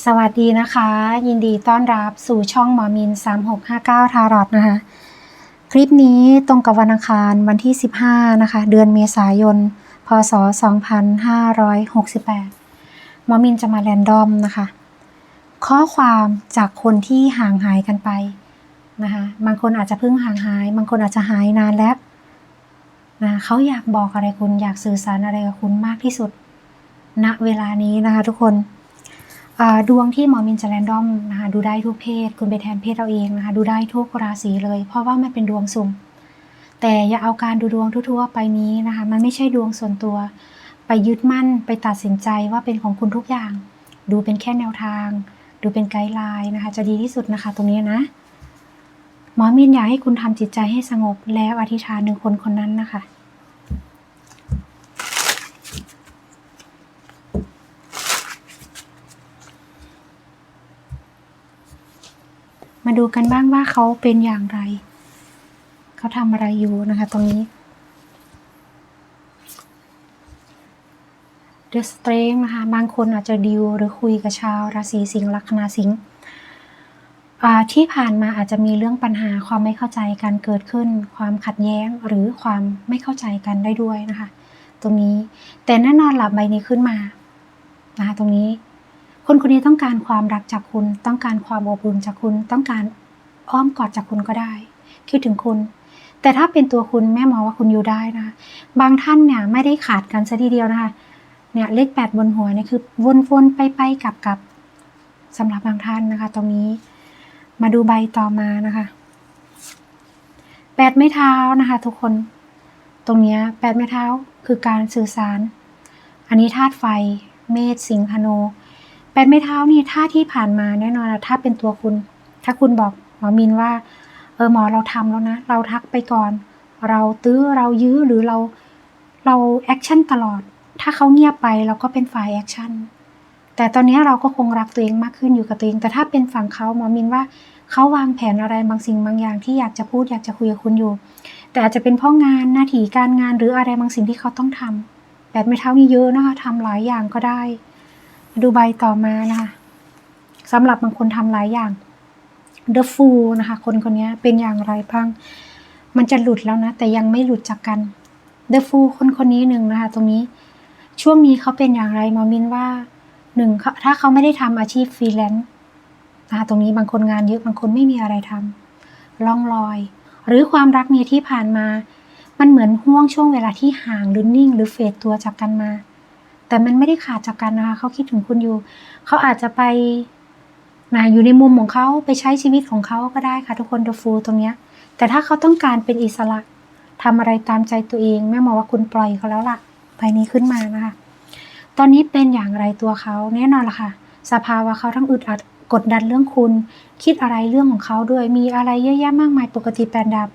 สวัสดีนะคะ ยินดีต้อนรับสู่ช่องหมอมิน 3659 ทารอตนะคะ คลิปนี้ตรงกับวันอังคารวันที่ 15 นะคะ เดือนเมษายน พศ 2568 หมอมินจะมาแรนดอมนะคะ ข้อความจากคนที่ห่างหายกันไปนะคะบางคนอาจจะเพิ่งห่างหาย บางคนอาจจะหายนานแล้วนะเขาอยากบอกอะไรคุณอยากสื่อสารอะไรกับคุณมากที่สุดณเวลานี้นะคะทุกคน ดวงที่หมอมินจะแรนดอมนะคะดูได้ทุกเพศ คุณไปแทนเพศเราเองนะคะดูได้ทุกราศีเลย เพราะว่ามันเป็นดวงสุ่มแต่อย่าเอาการดูดวงทั่วๆไปนี้นะคะมันไม่ใช่ดวงส่วนตัว ไปยึดมั่นไปตัดสินใจว่าเป็นของคุณทุกอย่าง ดูเป็นแค่แนวทาง ดูเป็นไกด์ไลน์นะคะ จะดีที่สุดนะคะ ตรงนี้นะหมอมินอยากให้คุณทำจิตใจให้สงบแล้วอธิษฐานหนึ่งคนคนนั้นนะคะ มาดูกันบ้างว่าเขาเป็นอย่างไร เขาทำอะไรอยู่นะคะตรงนี้เดอะสเตรงนะคะบางคนอาจจะดิวหรือคุยกับชาวราศีสิงห์ลัคนาสิงห์อ่าที่ผ่านมาอาจจะมีเรื่องปัญหาความไม่เข้าใจกันเกิดขึ้น ความขัดแย้งหรือความไม่เข้าใจกันได้ด้วยนะคะ ตรงนี้แต่แน่นอนหลับใบนี้ขึ้นมานะคะตรงนี้ คนคนนี้ต้องการความรักจากคุณ ต้องการความอบอุ่นจากคุณ ต้องการอ้อมกอดจากคุณก็ได้ คิดถึงคุณ แต่ถ้าเป็นตัวคุณแม่มองว่าคุณอยู่ได้นะ บางท่านเนี่ยไม่ได้ขาดกันซะทีเดียวนะคะ เนี่ยเลขแปดบนหัวเนี่ยคือวนๆไปไปๆกลับกับสำหรับบางท่านนะคะ ตรงนี้ มาดูใบต่อมานะคะแปดไม้เท้านะคะ ทุกคน ตรงเนี้ยแปดไม้เท้าคือการสื่อสาร อันนี้ธาตุไฟ เมษสิงห์ธนู แปดไม้เท้านี่ถ้าที่ผ่านมาแน่นอนถ้าเป็นตัวคุณ ถ้าคุณบอกหมอมินว่า เออหมอเราทำแล้วนะ เราทักไปก่อน เราตื้อเรายื้อหรือเราเราแอคชั่นตลอด ถ้าเขาเงียบไปเราก็เป็นฝ่ายแอคชั่นแต่ตอนนี้เราก็คงรักตัวเองมากขึ้นอยู่กับตัวเอง แต่ถ้าเป็นฝั่งเขาหมอมินว่าเขาวางแผนอะไรบางสิ่งบางอย่างที่อยากจะพูดอยากจะคุยกับคุณอยู่ แต่อาจจะเป็นเพราะงานหน้าที่การงานหรืออะไรบางสิ่งที่เขาต้องทำแปดไม้เท้านี่เยอะนะคะทำหลายอย่างก็ได้ ดูใบต่อมานะคะสำหรับบางคนทำหลายอย่าง The Fool นะคะ คนคนนี้เป็นอย่างไรบ้าง มันจะหลุดแล้วนะ แต่ยังไม่หลุดจากกัน The Fool คนคนนี้หนึ่งนะคะ ตรงนี้ช่วงนี้เขาเป็นอย่างไรมอมินว่าหนึ่งเขาถ้าเขาไม่ได้ทำอาชีพฟรีแลนซ์นะคะตรงนี้บางคนงานเยอะบางคนไม่มีอะไรทำล่องลอย หรือความรักเนี่ยที่ผ่านมา มันเหมือนห่วงช่วงเวลาที่ห่างหรือนิ่ง หรือเฟดตัวจากกันมา แต่มันไม่ได้ขาดจากกันนะคะเขาคิดถึงคุณอยู่ เขาอาจจะไปนะอยู่ในมุมของเขาไปใช้ชีวิตของเขาก็ได้ค่ะทุกคน The Fool ตรงเนี้ย แต่ถ้าเขาต้องการเป็นอิสระทำอะไรตามใจตัวเอง แม่มอว่าคุณปล่อยเขาแล้วล่ะใบนี้ขึ้นมานะคะ ตอนนี้เป็นอย่างไรตัวเขาแน่นอนละค่ะ สภาวะเขาทั้งอึดอัดกดดันเรื่องคุณ คิดอะไรเรื่องของเขาด้วย มีอะไรเยอะแยะมากมายปกติแปดดาบ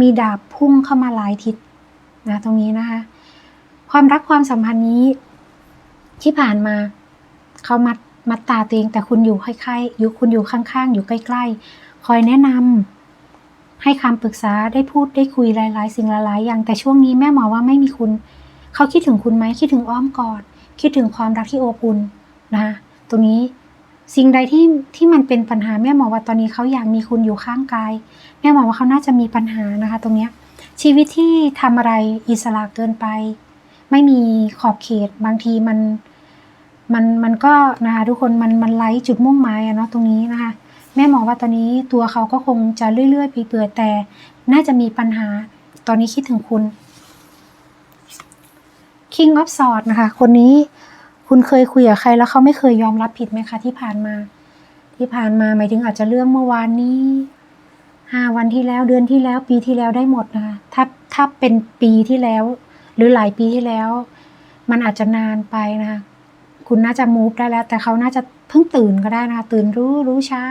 มีดาบพุ่งเข้ามาหลายทิศนะตรงนี้นะคะ ความรักความสัมพันธ์นี้ ที่ผ่านมาเขามัดมัดตาตัวเองแต่คุณอยู่ใกล้ๆอยู่คุณอยู่ข้างๆ อยู่ใกล้ ๆ คอยแนะนำให้คำปรึกษาได้พูดได้คุยหลายๆ สิ่งหลายๆอย่างแต่ช่วงนี้แม่หมอว่าไม่มีคุณเขาคิดถึงคุณไหมคิดถึงอ้อมกอดคิดถึงความรักที่อบอุ่นนะคะตรงนี้สิ่งใดที่ที่มันเป็นปัญหาแม่หมอว่าตอนนี้เขาอยากมีคุณอยู่ข้างกาย แม่หมอว่าเขาน่าจะมีปัญหานะคะ ตรงเนี้ยชีวิตที่ทำอะไรอิสระเกินไป ไม่มีขอบเขตบางทีมัน มันมันก็นะคะทุกคนมันมันไล่จุดมุ่งหมายอะเนาะตรงนี้นะคะ แม่หมอว่าตอนนี้ตัวเขาก็คงจะเรื่อยๆไปเปื่อยแต่ น่าจะมีปัญหาตอนนี้คิดถึงคุณ King of Swords นะคะ คนนี้คุณเคยคุยกับใครแล้วเขาไม่เคยยอมรับผิดไหมคะที่ผ่านมา ที่ผ่านมาหมายถึงอาจจะเรื่องเมื่อวานนี้ห้าวันที่แล้วเดือนที่แล้วปีที่แล้วได้หมดนะคะถ้าถ้าเป็นปีที่แล้ว หรือหลายปีที่แล้ว มันอาจจะนานไปนะคะ คุณน่าจะมูฟได้แล้ว แต่เขาน่าจะเพิ่งตื่นก็ได้นะคะตื่นรู้รู้ช้า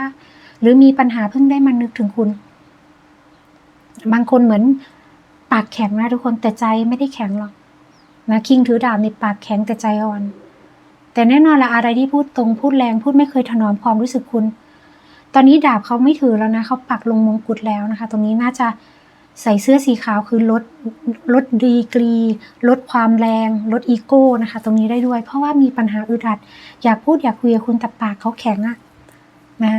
หรือมีปัญหาเพิ่งได้มานึกถึงคุณ บางคนเหมือนปากแข็งนะทุกคนแต่ใจไม่ได้แข็งหรอกนะคิงถือดาบในปากแข็งแต่ใจอ่อน แต่แน่นอนละอะไรที่พูดตรงพูดแรงพูดไม่เคยถนอมความรู้สึกคุณ ตอนนี้ดาบเขาไม่ถือแล้วนะเขาปักลงมงกุฎแล้วนะคะ ตรงนี้น่าจะ ใส่เสื้อสีขาวคือลดลดดีกรี ลดความแรง ลดอีโก้นะคะ ตรงนี้ได้ด้วย เพราะว่ามีปัญหาอึดอัด อยากพูดอยากคุยกับคุณแต่ปากเขาแข็งอะนะ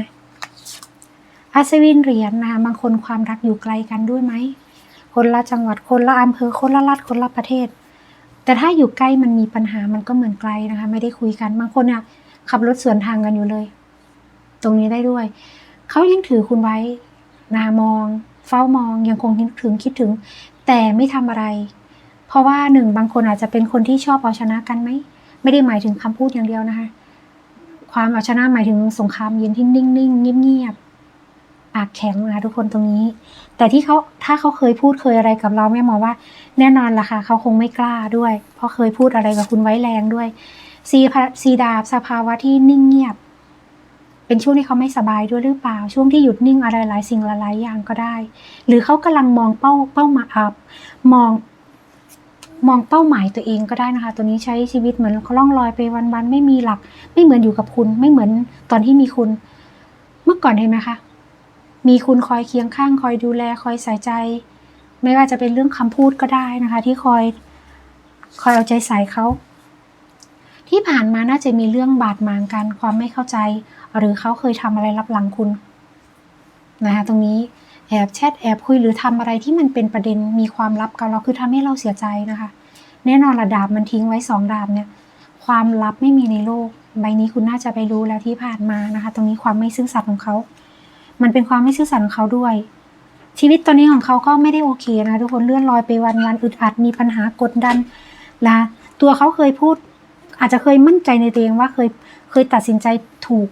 อัศวินเหรียญนะคะบางคนความรักอยู่ไกลกันด้วยไหม คนละจังหวัดคนละอำเภอคนละรัฐคนละประเทศ แต่ถ้าอยู่ใกล้มันมีปัญหามันก็เหมือนไกลนะคะ ไม่ได้คุยกันบางคนเนี่ยขับรถสวนทางกันอยู่เลย ตรงนี้ได้ด้วย เขายังถือคุณไว้นามอง เฝ้ามองยังคงคิดถึงคิดถึง แต่ไม่ทำอะไร เพราะว่าหนึ่งบางคนอาจจะเป็นคนที่ชอบเอาชนะกันไหมไม่ได้หมายถึงคำพูดอย่างเดียวนะคะ ความเอาชนะหมายถึงสงครามเย็นที่นิ่งๆเงียบๆปากแข็งนะทุกคนตรงนี้ แต่ที่เขาถ้าเขาเคยพูดเคยอะไรกับเราแม่หมอว่า แน่นอนล่ะค่ะเขาคงไม่กล้าด้วย เพราะเคยพูดอะไรกับคุณไว้แรงด้วยซีพะซีดาบสภาวะที่นิ่งเงียบ เป็นช่วงที่เขาไม่สบายด้วยหรือเปล่า ช่วงที่หยุดนิ่งอะไรหลายสิ่งหลายอย่างก็ได้ หรือเขากำลังมองเป้าเป้ามาอะมองมองเป้าหมายตัวเองก็ได้นะคะ ตัวนี้ใช้ชีวิตเหมือนเขาล่องลอยไปวันๆไม่มีหลัก ไม่เหมือนอยู่กับคุณ ไม่เหมือนตอนที่มีคุณ เมื่อก่อนเห็นไหมคะ มีคุณคอยเคียงข้าง คอยดูแล คอยใส่ใจ ไม่ว่าจะเป็นเรื่องคำพูดก็ได้นะคะ ที่คอย คอยเอาใจใส่เขา ที่ผ่านมาน่าจะมีเรื่องบาดหมางกันความไม่เข้าใจ หรือเขาเคยทำอะไรรับหลังคุณนะคะตรงนี้แอบแชทแอบคุยหรือทำอะไรที่มันเป็นประเด็นมีความลับกับเราคือทำให้เราเสียใจนะคะ แน่นอนระดาบมันทิ้งไว้สองดาบเนี่ยความลับไม่มีในโลก ใบนี้คุณน่าจะไปรู้แล้วที่ผ่านมานะคะ ตรงนี้ความไม่ซื่อสัตย์ของเขา มันเป็นความไม่ซื่อสัตย์ของเขาด้วย ชีวิตตอนนี้ของเขาก็ไม่ได้โอเคนะทุกคนเลื่อนลอยไปวันวันอึดอัดมีปัญหากดดันละตัวเขาเคยพูด อาจจะเคยมั่นใจในตัวเองว่าเคยเคยตัดสินใจถูก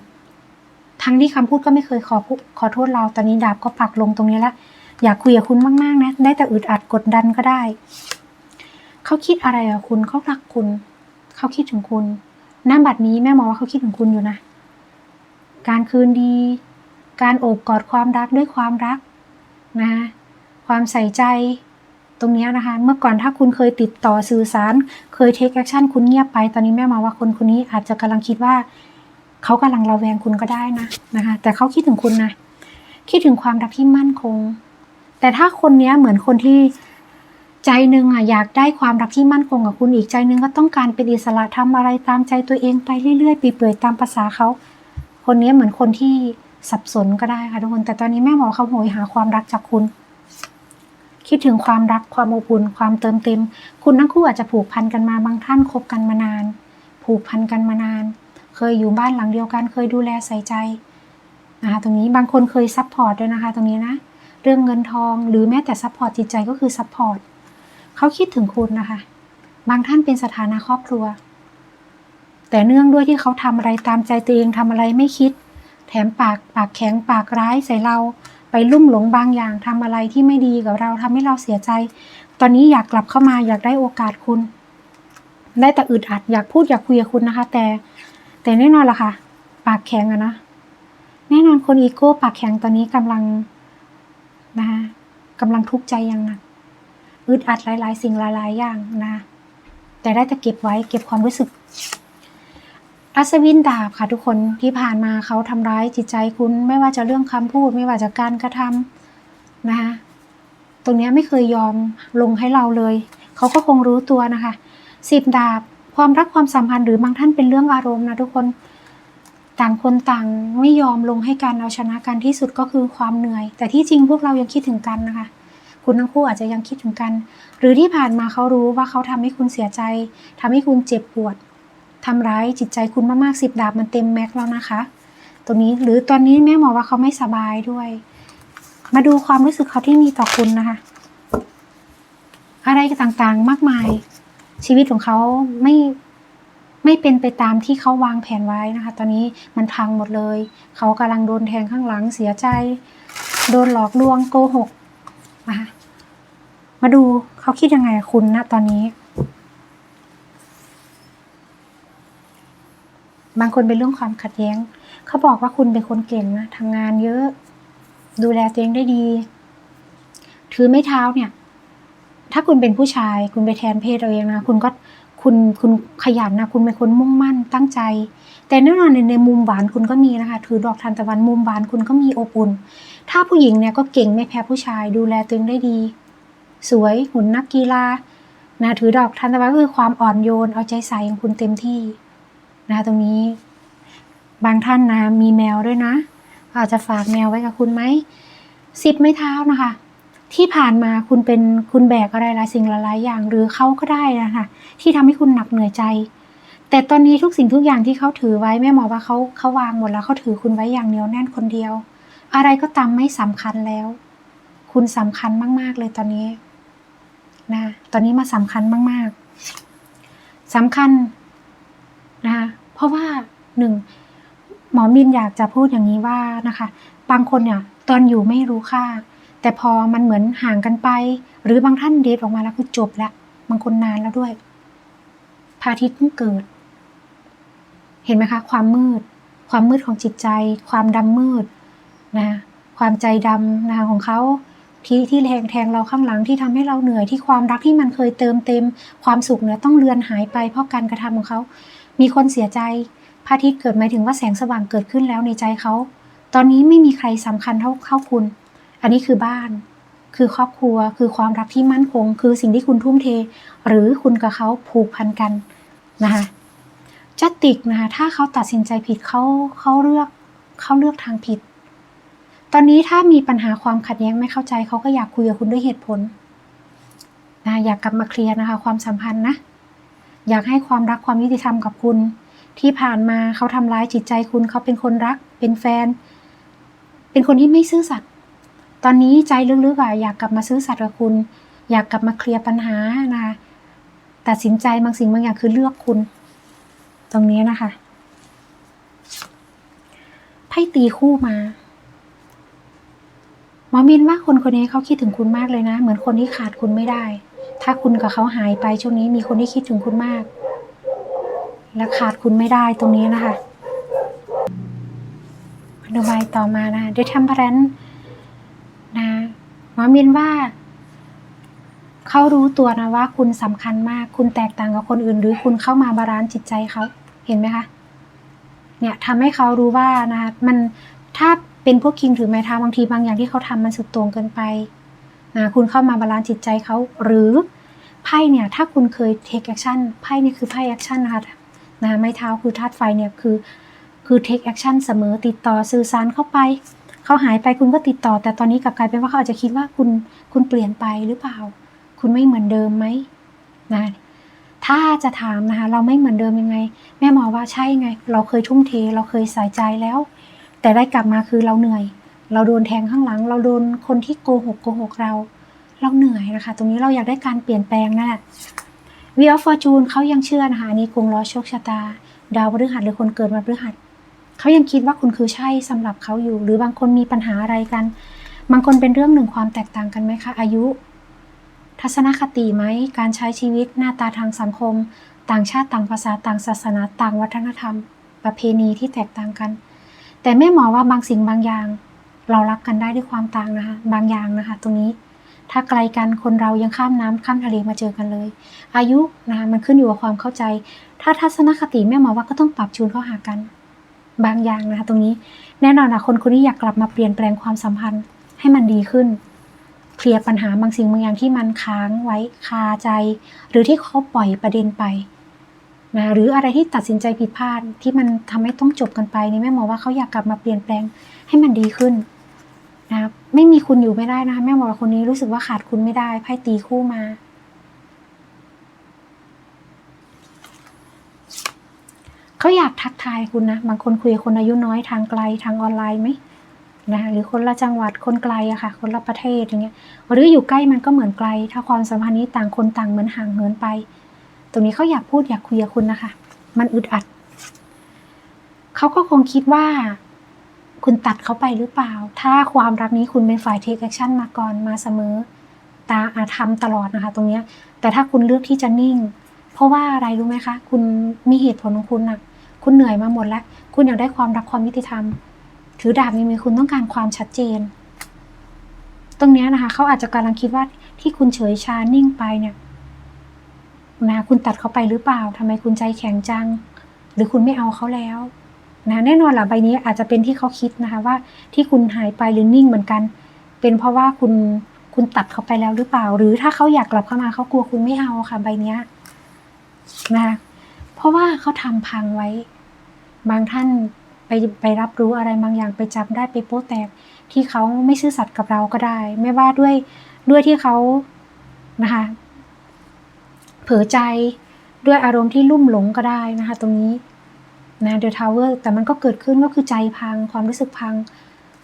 ทั้งที่คำพูดก็ไม่เคยขอพูดขอโทษเรา ตอนนี้ดาบก็ผลักลงตรงนี้แล้ว อยากคุยกับคุณมากๆนะ ได้แต่อึดอัดกดดันก็ได้ เขาคิดอะไรกับคุณเขารักคุณ เขาคิดถึงคุณหน้าบัดนี้แม่มองว่าเขาคิดถึงคุณอยู่นะ การคืนดี การโอบกอดความรักด้วยความรักนะ ความใส่ใจ ตรงนี้นะคะ เมื่อก่อนถ้าคุณเคยติดต่อสื่อสาร เคยเทคแอคชั่นคุณเงียบไป ตอนนี้แม่มาว่าคนคนนี้อาจจะกำลังคิดว่า เขากำลังระแวงคุณก็ได้นะนะคะ แต่เขาคิดถึงคุณนะ คิดถึงความรักที่มั่นคง แต่ถ้าคนเนี้ยเหมือนคนที่ใจหนึ่งอะอยากได้ความรักที่มั่นคงกับคุณอีกใจหนึ่งก็ต้องการเป็นอิสระทำอะไรตามใจตัวเองไปเรื่อยๆปีเปื่อยตามภาษาเขาคนนี้เหมือนคนที่สับสนก็ได้ค่ะทุกคน แต่ตอนนี้แม่หมอเขาโหยหาความรักจากคุณ คิดถึงความรักความอบอุ่นความเติมเต็ม คุณทั้งคู่อาจจะผูกพันกันมาบางท่านคบกันมานาน ผูกพันกันมานาน เคยอยู่บ้านหลังเดียวกัน เคยดูแลใส่ใจนะคะตรงนี้บางคนเคยซัพพอร์ตด้วยนะคะตรงนี้นะ เรื่องเงินทองหรือแม้แต่ซัพพอร์ตจิตใจก็คือซัพพอร์ตเขาคิดถึงคุณนะคะ บางท่านเป็นสถานะครอบครัว แต่เนื่องด้วยที่เขาทำอะไรตามใจตัวเองทำอะไรไม่คิด แถมปากปากแข็งปากร้ายใส่เรา ไปลุ่มหลงบางอย่างทำอะไรที่ไม่ดีกับเราทำให้เราเสียใจ ตอนนี้อยากกลับเข้ามาอยากได้โอกาสคุณ ได้แต่อึดอัดอยากพูดอยากคุยกับคุณนะคะ แต่แต่แน่นอนล่ะค่ะ ปากแข็งอะนะแน่นอนคนอีโก้ปากแข็งตอนนี้กำลังนะคะกำลังทุกข์ใจอย่างหนักอึดอัดหลาย ๆ สิ่งหลาย ๆ อย่างนะ แต่ได้แต่เก็บไว้เก็บความรู้สึก อัศวินดาบค่ะทุกคนที่ผ่านมาเขาทำร้ายจิตใจคุณ ไม่ว่าจะเรื่องคำพูด ไม่ว่าจะการกระทำนะคะตรงนี้ไม่เคยยอมลงให้เราเลย เขาก็คงรู้ตัวนะคะสิบดาบความรักความสัมพันธ์หรือบางท่านเป็นเรื่องอารมณ์นะทุกคนต่างคนต่างไม่ยอมลงให้กันเอาชนะกันที่สุดก็คือความเหนื่อย แต่ที่จริงพวกเรายังคิดถึงกันนะคะ คุณทั้งคู่อาจจะยังคิดถึงกัน หรือที่ผ่านมาเขารู้ว่าเขาทำให้คุณเสียใจทำให้คุณเจ็บปวด ทำร้ายจิตใจคุณมากๆสิบดาบมันเต็มแม็กแล้วนะคะ ตรงนี้หรือตอนนี้แม่หมอว่าเขาไม่สบายด้วย มาดูความรู้สึกเขาที่มีต่อคุณนะคะ อะไรต่างๆมากมาย ชีวิตของเขาไม่ไม่เป็นไปตามที่เขาวางแผนไว้นะคะ ตอนนี้มันพังหมดเลย เขากำลังโดนแทงข้างหลังเสียใจ โดนหลอกลวงโกหกนะคะมาดูเขาคิดยังไงคุณนะตอนนี้ บางคนเป็นเรื่องความขัดแย้ง เขาบอกว่าคุณเป็นคนเก่งนะทำงานเยอะ ดูแลตัวเองได้ดี ถือไม้เท้าเนี่ย ถ้าคุณเป็นผู้ชาย คุณไปแทนเพศเราเองนะ คุณก็คุณคุณขยันนะ คุณเป็นคนมุ่งมั่นตั้งใจ แต่แน่นอนในในมุมหวานคุณก็มีนะคะ ถือดอกทานตะวันมุมหวานคุณก็มีอบอุ่น ถ้าผู้หญิงเนี่ยก็เก่งไม่แพ้ผู้ชาย ดูแลตัวเองได้ดี สวยหุ่นนักกีฬานะถือดอกทานตะวันก็คือความอ่อนโยนเอาใจใส่ของคุณเต็มที่ นะตรงนี้ บางท่านนะมีแมวด้วยนะ อาจจะฝากแมวไว้กับคุณไหมสิบไม้เท้านะคะ ที่ผ่านมาคุณเป็นคุณแบกอะไรหลายสิ่งหลายอย่าง หรือเขาก็ได้นะคะที่ทำให้คุณหนักเหนื่อยใจ แต่ตอนนี้ทุกสิ่งทุกอย่างที่เขาถือไว้แม่หมอว่าเขาเขาวางหมดแล้วเขาถือคุณไว้อย่างเหนียวแน่นคนเดียว อะไรก็ตามไม่สำคัญแล้ว คุณสำคัญมาก ๆ เลยตอนนี้นะตอนนี้มาสำคัญมาก ๆสำคัญ เพราะว่าหนึ่งหมอมินอยากจะพูดอย่างนี้ว่านะคะ บางคนเนี่ยตอนอยู่ไม่รู้ค่า แต่พอมันเหมือนห่างกันไป หรือบางท่านเดทออกมาแล้วคือจบแล้วบางคนนานแล้วด้วยพระอาทิตย์เพิ่งเกิด เห็นไหมคะ ความมืด ความมืดของจิตใจ ความดำมืดนะความใจดำนะคะของเขาที่ที่แทงแทงเราข้างหลังที่ทำให้เราเหนื่อยที่ความรักที่มันเคยเติมเต็ม ความสุขเนี่ยต้องเลือนหายไปเพราะการกระทำของเขา มีคนเสียใจพระอาทิตย์เกิดหมายถึงว่าแสงสว่างเกิดขึ้นแล้วในใจเขา ตอนนี้ไม่มีใครสำคัญเท่าเท่าคุณ อันนี้คือบ้าน คือครอบครัว คือความรักที่มั่นคง คือสิ่งที่คุณทุ่มเท หรือคุณกับเขาผูกพันกันนะคะจัตติกนะคะถ้าเขาตัดสินใจผิดเขาเขาเลือกเขาเลือกทางผิด ตอนนี้ถ้ามีปัญหาความขัดแย้งไม่เข้าใจเขาก็อยากคุยกับคุณด้วยเหตุผลนะอยากกลับมาเคลียร์นะคะ ความสัมพันธ์นะ อยากให้ความรักความยุติธรรมกับคุณ ที่ผ่านมาเขาทำร้ายจิตใจคุณเขาเป็นคนรัก เป็นแฟน เป็นคนที่ไม่ซื่อสัตย์ตอนนี้ใจลึกๆอะอยากกลับมาซื่อสัตย์กับคุณ อยากกลับมาเคลียร์ปัญหานะคะตัดสินใจบางสิ่งบางอย่างคือเลือกคุณ ตรงนี้นะคะไพ่ตีคู่มาหมอมินว่าคนคนนี้เขาคิดถึงคุณมากเลยนะ เหมือนคนที่ขาดคุณไม่ได้ ถ้าคุณกับเขาหายไปช่วงนี้มีคนที่คิดถึงคุณมาก และขาดคุณไม่ได้ตรงนี้นะคะมาดูใบต่อมานะเดทัมเพรนนะหมอมินว่า เขารู้ตัวนะว่า คุณสำคัญมาก คุณแตกต่างกับคนอื่น หรือคุณเข้ามาบาลานซ์จิตใจเขาเห็นไหมคะ เนี่ยทำให้เขารู้ว่านะมันถ้าเป็นพวกคิงถือไม้เท้าบางทีบางอย่างที่เขาทำมันสุดโต่งเกินไป นะคุณเข้ามาบาลานซ์จิตใจเขาหรือไพ่เนี่ยถ้าคุณเคย take action ไพ่นี่คือไพ่ action นะคะนะไม้เท้าคือธาตุไฟเนี่ยคือคือ take action เสมอติดต่อสื่อสารเข้าไปเขาหายไปคุณก็ติดต่อ แต่ตอนนี้กลับกลายเป็นว่าเขาอาจจะคิดว่าคุณคุณเปลี่ยนไปหรือเปล่า คุณไม่เหมือนเดิมไหมนะถ้าจะถามนะคะเราไม่เหมือนเดิมยังไง แม่หมอว่าใช่ไง เราเคยทุ่มเท เราเคยใส่ใจแล้ว แต่ได้กลับมาคือเราเหนื่อย เราโดนแทงข้างหลัง เราโดนคนที่โกหกโกหกเรา เราเหนื่อยนะคะ ตรงนี้เราอยากได้การเปลี่ยนแปลงนั่นแหละวีออฟฟอร์จูนเขายังเชื่อนะคะอันนี้กงล้อโชคชะตา ดาวพฤหัสหรือคนเกิดวันพฤหัสเขายังคิดว่าคุณคือใช่สำหรับเขาอยู่ หรือบางคนมีปัญหาอะไรกัน บางคนเป็นเรื่องหนึ่งความแตกต่างกันไหมคะ อายุ ทัศนคติไหมการใช้ชีวิตหน้าตาทางสังคม ต่างชาติต่างภาษาต่างศาสนา ต่างวัฒนธรรม ประเพณีที่แตกต่างกัน แต่แม่หมอว่าบางสิ่งบางอย่าง เรารักกันได้ด้วยความต่างนะคะ บางอย่างนะคะ ตรงนี้ถ้าไกลกันคนเรายังข้ามน้ำข้ามทะเลมาเจอกันเลย อายุนะคะมันขึ้นอยู่กับความเข้าใจ ถ้าทัศนคติแม่หมอว่าก็ต้องปรับจูนเข้าหากัน บางอย่างนะคะตรงนี้แน่นอนนะคนคนนี้อยากกลับมาเปลี่ยนแปลงความสัมพันธ์ให้มันดีขึ้นเคลียร์ปัญหาบางสิ่งบางอย่างที่มันค้างไว้คาใจ หรือที่เขาปล่อยประเด็นไปนะหรืออะไรที่ตัดสินใจผิดพลาดที่มันทำให้ต้องจบกันไปนี่แม่หมอว่าเขาอยากกลับมาเปลี่ยนแปลงให้มันดีขึ้น นะไม่มีคุณอยู่ไม่ได้นะคะแม่หมอว่าคนนี้รู้สึกว่าขาดคุณไม่ได้ไพ่ตีคู่มา เขาอยากทักทายคุณนะบางคนคุยคนอายุน้อยทางไกลทางออนไลน์ไหมนะหรือคนละจังหวัดคนไกลอะค่ะ คนละประเทศอย่างเงี้ยหรืออยู่ใกล้มันก็เหมือนไกล ถ้าความสัมพันธ์นี้ต่างคนต่างเหมือนห่างเหินไป ตรงนี้เขาอยากพูดอยากคุยกับคุณนะคะ มันอึดอัดเขาก็คงคิดว่า คุณตัดเขาไปหรือเปล่า ถ้าความรักนี้คุณเป็นฝ่ายเทคแอคชั่นมาก่อนมาเสมอ ตาอาทำตลอดนะคะ ตรงเนี้ย แต่ถ้าคุณเลือกที่จะนิ่ง เพราะว่าอะไรรู้ไหมคะ คุณมีเหตุผลของคุณนะคุณเหนื่อยมาหมดแล้ว คุณอยากได้ความรักความยุติธรรม ถือดาบในมือคุณต้องการความชัดเจน ตรงนี้นะคะเขาอาจจะกำลังคิดว่าที่คุณเฉยชานิ่งไปเนี่ยนะคุณตัดเขาไปหรือเปล่าทำไมคุณใจแข็งจัง หรือคุณไม่เอาเขาแล้ว นะแน่นอนล่ะใบนี้อาจจะเป็นที่เขาคิดนะคะว่าที่คุณหายไปหรือนิ่งเหมือนกัน เป็นเพราะว่าคุณคุณตัดเขาไปแล้วหรือเปล่า หรือถ้าเขาอยากกลับเข้ามาเขากลัวคุณไม่เอาค่ะใบเนี้ยนะคะเพราะว่าเขาทำพังไว้ บางท่านไปไปรับรู้อะไรบางอย่างไปจับได้ไปโป๊ะแตกที่เขาไม่ซื่อสัตย์กับเราก็ได้ ไม่ว่าด้วยด้วยที่เขานะคะเผลอใจด้วยอารมณ์ที่ลุ่มหลงก็ได้นะคะ ตรงนี้ นะเดอะทาวเวอร์แต่มันก็เกิดขึ้นก็คือใจพังความรู้สึกพัง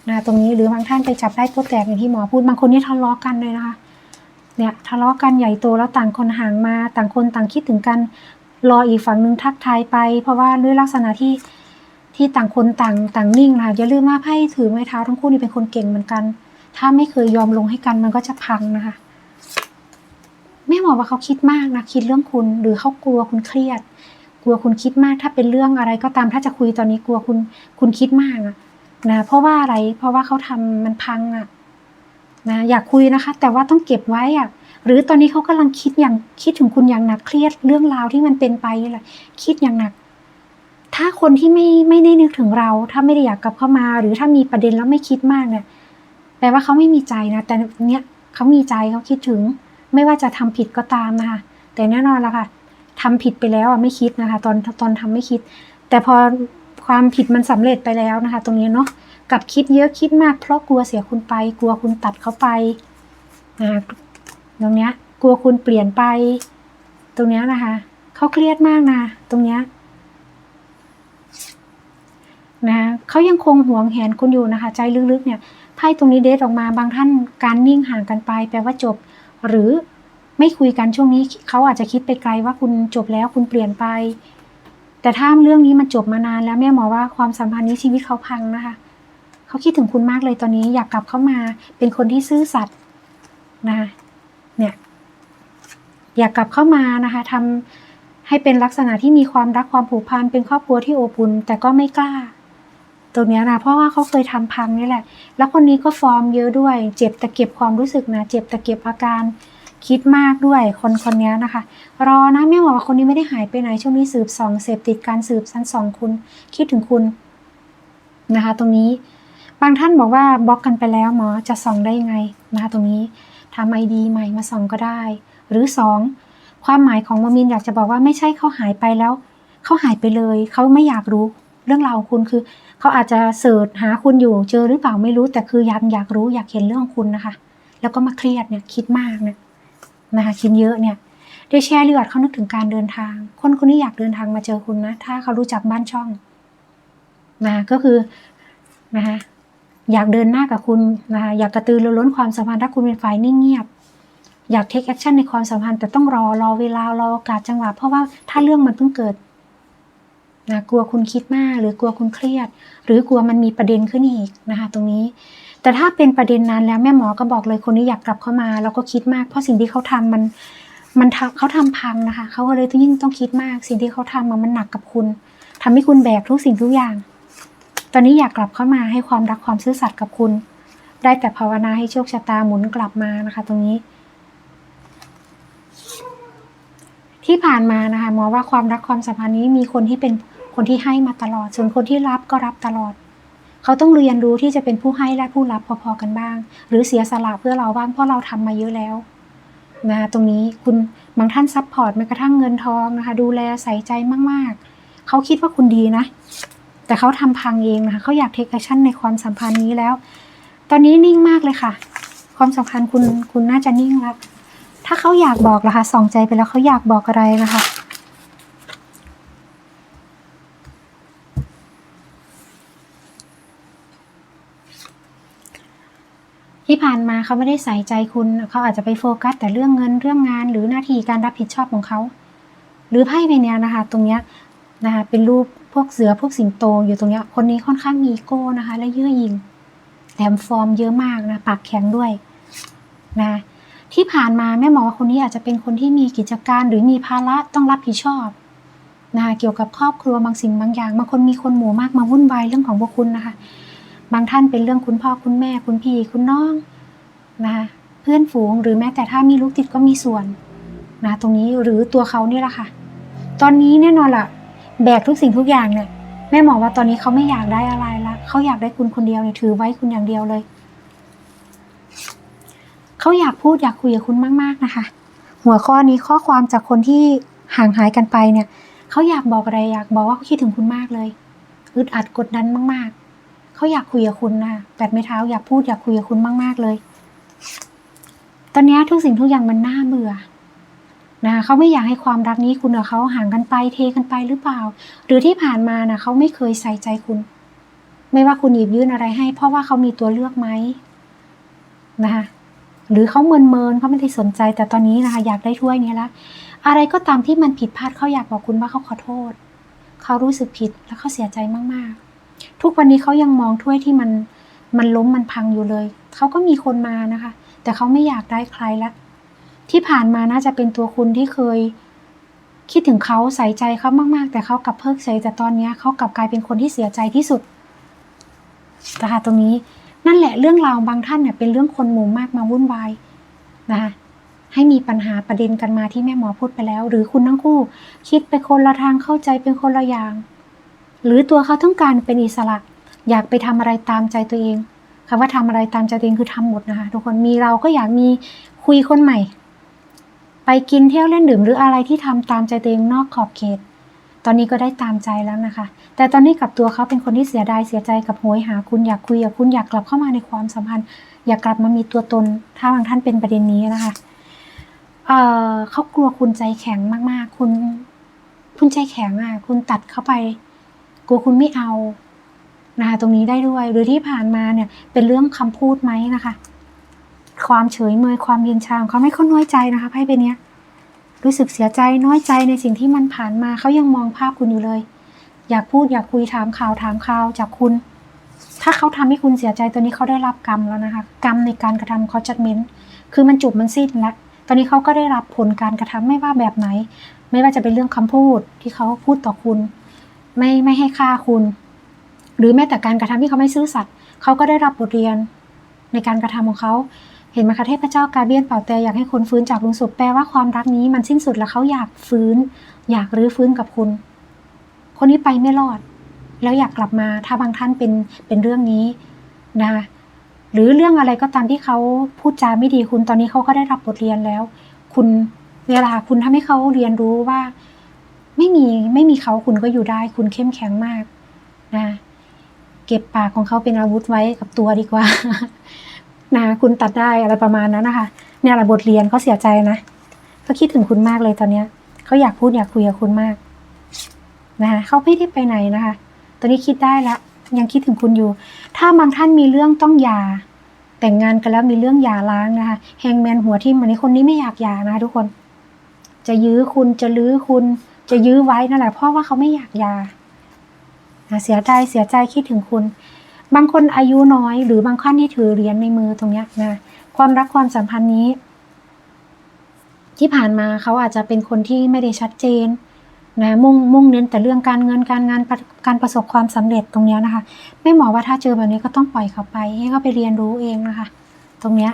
นะตรงนี้หรือบางท่านไปจับได้โป๊ะแตกอย่างที่หมอพูดบางคนนี่ทะเลาะกันเลยนะคะเนี่ยทะเลาะกันใหญ่โตแล้วต่างคนห่างมา ต่างคนต่างคิดถึงกันรออีกฝั่งหนึ่งทักทายไป เพราะว่าด้วยลักษณะที่ที่ต่างคนต่างต่างนิ่งนะอย่าลืมว่าไพ่ถือไม้เท้าทั้งคู่นี่เป็นคนเก่งเหมือนกัน ถ้าไม่เคยยอมลงให้กันมันก็จะพังนะคะแม่บอว่าเขาคิดมากนะคิดเรื่องคุณหรือเขากลัวคุณเครียด กลัวคุณคิดมากถ้าเป็นเรื่องอะไรก็ตามถ้าจะคุยตอนนี้กลัวคุณคุณคิดมากอะนะเพราะว่าอะไรเพราะว่าเขาทำมันพังอะนะอยากคุยนะคะ แต่ว่าต้องเก็บไว้อะหรือตอนนี้เขากำลังคิดอย่างคิดถึงคุณอย่างหนักเครียดเรื่องราวที่มันเป็นไปนี่แหละคิดอย่างหนัก ถ้าคนที่ไม่ไม่ได้นึกถึงเรา ถ้าไม่ได้อยากกลับเข้ามา หรือถ้ามีประเด็นแล้วไม่คิดมากเนี่ยแปลว่าเขาไม่มีใจนะแต่เนี้ยเขามีใจเขาคิดถึง ไม่ว่าจะทำผิดก็ตามนะคะแต่แน่นอนละค่ะ ทำผิดไปแล้วอะไม่คิดนะคะ ตอนตอนทำไม่คิด แต่พอความผิดมันสำเร็จไปแล้วนะคะ ตรงนี้เนาะกลับคิดเยอะคิดมากเพราะกลัวเสียคุณไป กลัวคุณตัดเขาไปนะตรงเนี้ยกลัวคุณเปลี่ยนไป ตรงเนี้ยนะคะเขาเครียดมากนะตรงเนี้ยนะเขายังคงห่วงแหนคุณอยู่นะคะ ใจลึกๆเนี่ยไพ่ตรงนี้เดทออกมาบางท่านการนิ่งห่างกันไป แปลว่าจบ หรือ ไม่คุยกันช่วงนี้เขาอาจจะคิดไปไกลว่าคุณจบแล้วคุณเปลี่ยนไป แต่ถ้าเรื่องนี้มันจบมานานแล้วแม่หมอว่าความสัมพันธ์นี้ชีวิตเขาพังนะคะเขาคิดถึงคุณมากเลยตอนนี้อยากกลับเข้ามาเป็นคนที่ซื่อสัตย์นะคะเนี่ยอยากกลับเข้ามานะคะทำให้เป็นลักษณะที่มีความรักความผูกพันเป็นครอบครัวที่อบอุ่นแต่ก็ไม่กล้าตรงเนี้ยนะเพราะว่าเขาเคยทำพังนี่แหละ แล้วคนนี้ก็ฟอร์มเยอะด้วย เจ็บแต่เก็บความรู้สึกนะ เจ็บแต่เก็บอาการ คิดมากด้วยคนคนนี้นะคะ รอนะแม่บอกว่าคนนี้ไม่ได้หายไปไหนช่วงนี้สืบสองเสพติดการสืบชั้นสองคุณคิดถึงคุณนะคะ ตรงนี้บางท่านบอกว่าบล็อกกันไปแล้วหมอจะส่องได้ยังไงนะคะ ตรงนี้ทำไอดีใหม่มาส่องก็ได้ หรือสองความหมายของมอมินอยากจะบอกว่าไม่ใช่เขาหายไปแล้วเขาหายไปเลยเขาไม่อยากรู้เรื่องราวของคุณคือเขาอาจจะเสิร์ชหาคุณอยู่เจอหรือเปล่าไม่รู้แต่คืออยากอยากรู้อยากเห็นเรื่องของคุณนะคะ แล้วก็มาเครียดเนี่ยคิดมากเนี่ย นะคะคิดเยอะเนี่ยได้แชร์เลือดเขานึกถึงการเดินทาง คนคนนี้อยากเดินทางมาเจอคุณนะ ถ้าเขารู้จักบ้านช่องนะก็คือนะคะอยากเดินหน้ากับคุณนะคะอยากกระตือรือร้นความสัมพันธ์ถ้าคุณเป็นฝ่ายนิ่งเงียบ อยากเทคแอคชั่นในความสัมพันธ์แต่ต้องรอรอเวลารอโอกาสจังหวะ เพราะว่าถ้าเรื่องมันเพิ่งเกิดนะกลัวคุณคิดมาก หรือกลัวคุณเครียด หรือกลัวมันมีประเด็นขึ้นอีกนะคะ ตรงนี้ แต่ถ้าเป็นประเด็นนั้นแล้วแม่หมอก็บอกเลยคนนี้อยากกลับเข้ามาแล้วก็คิดมาก เพราะสิ่งที่เขาทำมันมันเขาทำพังนะคะเขาก็เลยต้องยิ่งต้องคิดมาก สิ่งที่เขาทำมันมันหนักกับคุณทำให้คุณแบกทุกสิ่งทุกอย่าง ตอนนี้อยากกลับเข้ามาให้ความรักความซื่อสัตย์กับคุณ ได้แต่ภาวนาให้โชคชะตาหมุนกลับมานะคะ ตรงนี้ ที่ผ่านมานะคะหมอว่าความรักความสัมพันธ์นี้มีคนที่เป็นคนที่ให้มาตลอด ส่วนคนที่รับก็รับตลอด เขาต้องเรียนรู้ที่จะเป็นผู้ให้และผู้รับพอๆกันบ้าง หรือเสียสละเพื่อเราบ้างเพราะเราทำมาเยอะแล้วนะตรงนี้คุณบางท่านซัพพอร์ตแม้กระทั่งเงินทองนะคะ ดูแลใส่ใจมากๆ เขาคิดว่าคุณดีนะ แต่เขาทำพังเองนะคะเขาอยากเทคแอคชั่นในความสัมพันธ์นี้แล้ว ตอนนี้นิ่งมากเลยค่ะ ความสัมพันธ์คุณคุณน่าจะนิ่งแล้วถ้าเขาอยากบอกล่ะคะส่องใจไปแล้วเขาอยากบอกอะไรนะคะ ที่ผ่านมา เขาไม่ได้ใส่ใจคุณ เขาอาจจะไปโฟกัส แต่เรื่องเงินเรื่องงานหรือหน้าที่การรับผิดชอบของเขา หรือไพ่ใบเนี้ยนะคะ ตรงเนี้ยนะคะเป็นรูปพวกเสือพวกสิงโตอยู่ตรงเนี้ยคนนี้ค่อนข้างมีโก้นะคะ และเยื่อยิงแถมฟอร์มเยอะมากนะปากแข็งด้วยนะที่ผ่านมาแม่หมอว่าคนนี้อาจจะเป็นคนที่มีกิจการหรือมีภาระต้องรับผิดชอบนะคะเกี่ยวกับครอบครัวบางสิ่งบางอย่างบางคนมีคนหมู่มากมาวุ่นวายเรื่องของพวกคุณนะคะ บางท่านเป็นเรื่องคุณพ่อคุณแม่คุณพี่คุณน้อง นะคะเพื่อนฝูงหรือแม้แต่ถ้ามีลูกติดก็มีส่วนนะตรงนี้หรือตัวเขานี่แหละค่ะ ตอนนี้แน่นอนล่ะ แบกทุกสิ่งทุกอย่างเนี่ยแม่หมอว่าตอนนี้เขาไม่อยากได้อะไรละเขาอยากได้คุณคนเดียวเนี่ยถือไว้คุณอย่างเดียวเลยเขาอยากพูดอยากคุยกับคุณมากๆนะคะ หัวข้อนี้ข้อความจากคนที่ห่างหายกันไปเนี่ยเขาอยากบอกอะไรอยากบอกว่าเขาคิดถึงคุณมากเลยอึดอัดกดดันมาก ๆเขาอยากคุยกับคุณนะแปดไม้เท้าอยากพูดอยากคุยกับคุณมาก ๆเลย ตอนนี้ทุกสิ่งทุกอย่างมันน่าเบื่อนะคะเขาไม่อยากให้ความรักนี้คุณกับเขาห่างกันไปเทกันไปหรือเปล่า หรือที่ผ่านมานะเขาไม่เคยใส่ใจคุณ ไม่ว่าคุณหยิบยื่นอะไรให้ เพราะว่าเขามีตัวเลือกไหมนะคะหรือเขาเมินเมินเขาไม่ได้สนใจ แต่ตอนนี้นะคะอยากได้ถ้วยนี้ละอะไรก็ตามที่มันผิดพลาดเขาอยากบอกคุณว่าเขาขอโทษ เขารู้สึกผิดและเขาเสียใจมากๆ ทุกวันนี้เขายังมองถ้วยที่มันมันล้มมันพังอยู่เลย เขาก็มีคนมานะคะ แต่เขาไม่อยากได้ใครละ ที่ผ่านมาน่าจะเป็นตัวคุณที่เคย คิดถึงเขาใส่ใจเขามาก ๆ แต่เขากลับเพิกเฉยแต่ตอนนี้เขากลับกลายเป็นคนที่เสียใจที่สุดนะคะตรงนี้นั่นแหละเรื่องราวบางท่านเนี่ยเป็นเรื่องคนหมู่มากมาวุ่นวายนะคะให้มีปัญหาประเด็นกันมาที่แม่หมอพูดไปแล้ว หรือคุณทั้งคู่ คิดไปคนละทางเข้าใจเป็นคนละอย่าง หรือตัวเขาต้องการเป็นอิสระ อยากไปทำอะไรตามใจตัวเอง คำว่าทำอะไรตามใจตัวเองคือทำหมดนะคะทุกคนมีเราก็อยากมีคุยคนใหม่ ไปกินเที่ยวเล่นดื่มหรืออะไรที่ทำตามใจตัวเองนอกขอบเขต ตอนนี้ก็ได้ตามใจแล้วนะคะ แต่ตอนนี้กับตัวเขาเป็นคนที่เสียดายเสียใจกับโหยหา คุณอยากคุยกับคุณอยากกลับเข้ามาในความสัมพันธ์ อยากกลับมามีตัวตน ถ้าบางท่านเป็นประเด็นนี้นะคะเออเขากลัวคุณใจแข็งมากๆ คุณ คุณใจแข็งอะ คุณตัดเข้าไป กลัวคุณไม่เอา นะคะตรงนี้ได้ด้วยหรือที่ผ่านมาเนี่ยเป็นเรื่องคำพูดไหมนะคะ ความเฉยเมยความเย็นชาของเขาไม่เขาน้อยใจนะคะไพ่ใบเนี้ยรู้สึกเสียใจน้อยใจในสิ่งที่มันผ่านมาเขายังมองภาพคุณอยู่เลย อยากพูดอยากคุยถามข่าวถามข่าวจากคุณ ถ้าเขาทำให้คุณเสียใจตอนนี้เขาได้รับกรรมแล้วนะคะ กรรมในการกระทำเขาจัดเม้นคือมันจบมันสิ้นแล้วตอนนี้เขาก็ได้รับผลการกระทำไม่ว่าแบบไหน ไม่ว่าจะเป็นเรื่องคำพูดที่เขาพูดต่อคุณ ไม่ไม่ให้ค่าคุณ หรือแม้แต่การกระทำที่เขาไม่ซื่อสัตย์เขาก็ได้รับบทเรียนในการกระทำของเขา เห็นไหมคะเทพเจ้ากาเบียนเป่าแต่อยากให้คนฟื้นจากลุงศพแปลว่าความรักนี้มันสิ้นสุดแล้วเขาอยากฟื้น อยากรื้อฟื้นกับคุณ คนนี้ไปไม่รอด แล้วอยากกลับมาถ้าบางท่านเป็นเป็นเรื่องนี้นะคะหรือเรื่องอะไรก็ตามที่เขาพูดจาไม่ดีคุณตอนนี้เขาก็ได้รับบทเรียนแล้ว คุณเวลาคุณทำให้เขาเรียนรู้ว่า ไม่มีไม่มีเขาคุณก็อยู่ได้ คุณเข้มแข็งมากนะ เก็บปากของเขาเป็นอาวุธไว้กับตัวดีกว่านะคุณตัดได้อะไรประมาณนั้นนะคะเนี่ยแหละบทเรียนเขาเสียใจนะเขาคิดถึงคุณมากเลยตอนเนี้ยเขาอยากพูดอยากคุยกับคุณมากนะคะเขาไม่ได้ไปไหนนะคะ ตอนนี้คิดได้ละยังคิดถึงคุณอยู่ ถ้าบางท่านมีเรื่องต้องยาแต่งงานกันแล้วมีเรื่องหย่าร้างนะคะแฮงแมนหัวทิ่มอันนี้คนนี้ไม่อยากหย่านะคะทุกคน จะยื้อคุณจะลื้อคุณ จะยื้อไว้นั่นแหละเพราะว่าเขาไม่อยากหย่า เสียใจเสียใจคิดถึงคุณ บางคนอายุน้อย หรือบางท่านที่ถือเหรียญในมือตรงนี้นะความรักความสัมพันธ์นี้ ที่ผ่านมาเขาอาจจะเป็นคนที่ไม่ได้ชัดเจนนะมุ่งมุ่งเน้นแต่เรื่องการเงินการงานการประสบความสำเร็จตรงนี้นะคะไม่หมอว่าถ้าเจอแบบนี้ก็ต้องปล่อยเขาไป ให้เขาไปเรียนรู้เองนะคะ ตรงเนี้ย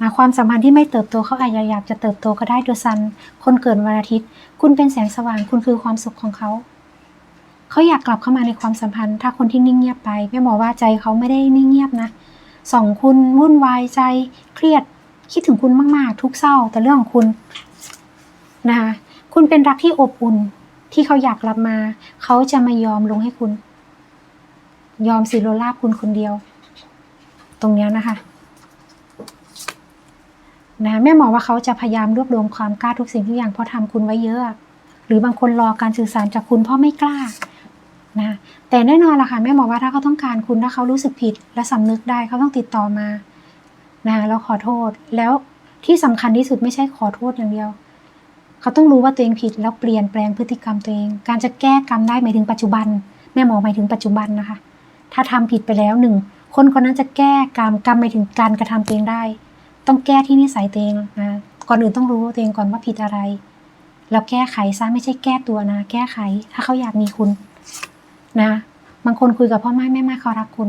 นะความสัมพันธ์ที่ไม่เติบโตเขาอาจจะอยากจะเติบโตก็ได้ดยซัน คนเกิดวันอาทิตย์ คุณเป็นแสงสว่างคุณคือความสุขของเขา เขาอยากกลับเข้ามาในความสัมพันธ์ ถ้าคนที่นิ่งเงียบไปแม่หมอว่าใจเขาไม่ได้นิ่งเงียบนะสองคุณวุ่นวายใจเครียดคิดถึงคุณมาก ๆ ทุกเศร้าแต่เรื่องของคุณนะคะคุณเป็นรักที่อบอุ่นที่เขาอยากกลับมา เขาจะม่ยอมลงให้คุณ ยอมสิโรลาบคุณคนเดียว ตรงเนี้ยนะคะนะแม่หมอว่าเขาจะพยายามรวบรวมความกล้าทุกสิ่งทุกอย่างเพราะทำคุณไว้เยอะ หรือบางคนรอการสื่อสารจากคุณเพราะไม่กล้า นะแต่แน่นอนล่ะค่ะแม่หมอว่าถ้าเขาต้องการคุณถ้าเขารู้สึกผิด และสำนึกได้เขาต้องติดต่อมานะแล้วขอโทษแล้วที่สำคัญที่สุดไม่ใช่ขอโทษอย่างเดียว เขาต้องรู้ว่าตัวเองผิดแล้วเปลี่ยนแปลงพฤติกรรมตัวเอง การจะแก้กรรมได้หมายถึงปัจจุบัน แม่หมอหมายถึงปัจจุบันนะคะ ถ้าทำผิดไปแล้วหนึ่งคนคนนั้นจะแก้กรรมกรรมหมายถึงการกระทำตัวเองได้ ต้องแก้ที่นิสัยตัวเองนะก่อนอื่นต้องรู้ตัวเองก่อนว่าผิดอะไร แล้วแก้ไขซะไม่ใช่แก้ตัวนะ แก้ไข ถ้าเขาอยากมีคุณ นะบางคนคุยกับพ่อแม่แม่แม่เขารักคุณ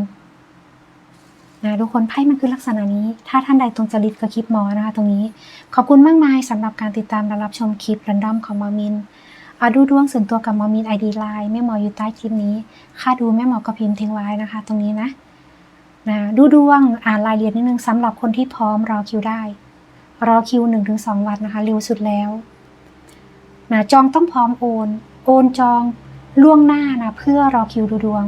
นะทุกคนไพ่มันคือลักษณะนี้ ถ้าท่านใดตรงจริตกับคลิปหมอนะคะตรงนี้ ขอบคุณมากมายสำหรับการติดตามและรับชมคลิปรันดอมของมามินอ่าดูดวงส่วนตัวกับมอมีไอดีไลน์แม่หมออยู่ใต้คลิปนี้ค่าดูแม่หมอก็พิมพ์ทิ้งไว้นะคะ ตรงนี้นะนะดูดวงอ่านรายละเอียดนิดนึงสำหรับคนที่พร้อมรอคิวได้ รอคิวหนึ่งถึงสองวันนะคะเร็วสุดแล้วนะจองต้องพร้อมโอน โอนจอง ล่วงหน้านะเพื่อรอคิวดูดวง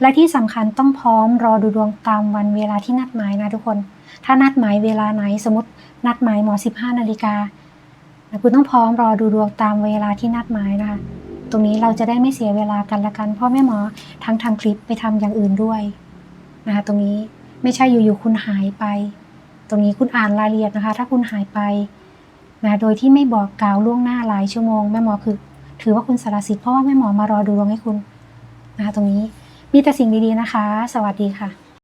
และที่สำคัญต้องพร้อมรอดูดวงตามวันเวลาที่นัดหมายนะทุกคน ถ้านัดหมายเวลาไหนสมมตินัดหมายหมอ 15นาฬิกานะคุณต้องพร้อมรอดูดวงตามเวลาที่นัดหมายนะคะตรงนี้เราจะได้ไม่เสียเวลากันละกันพราะแม่หมอทั้งทำคลิปไปทำอย่างอื่นด้วยนะคะตรงนี้ไม่ใช่อยู่ๆคุณหายไป ตรงนี้คุณอ่านรายละเอียดนะคะ ถ้าคุณหายไปนะโดยที่ไม่บอกกล่าวล่วงหน้าหลายชั่วโมงแม่หมอคือ ถือว่าคุณสารสิทธิ์เพราะว่าแม่หมอมารอดูดวงให้คุณนะคะตรงนี้มีแต่สิ่งดีๆนะคะ สวัสดีค่ะ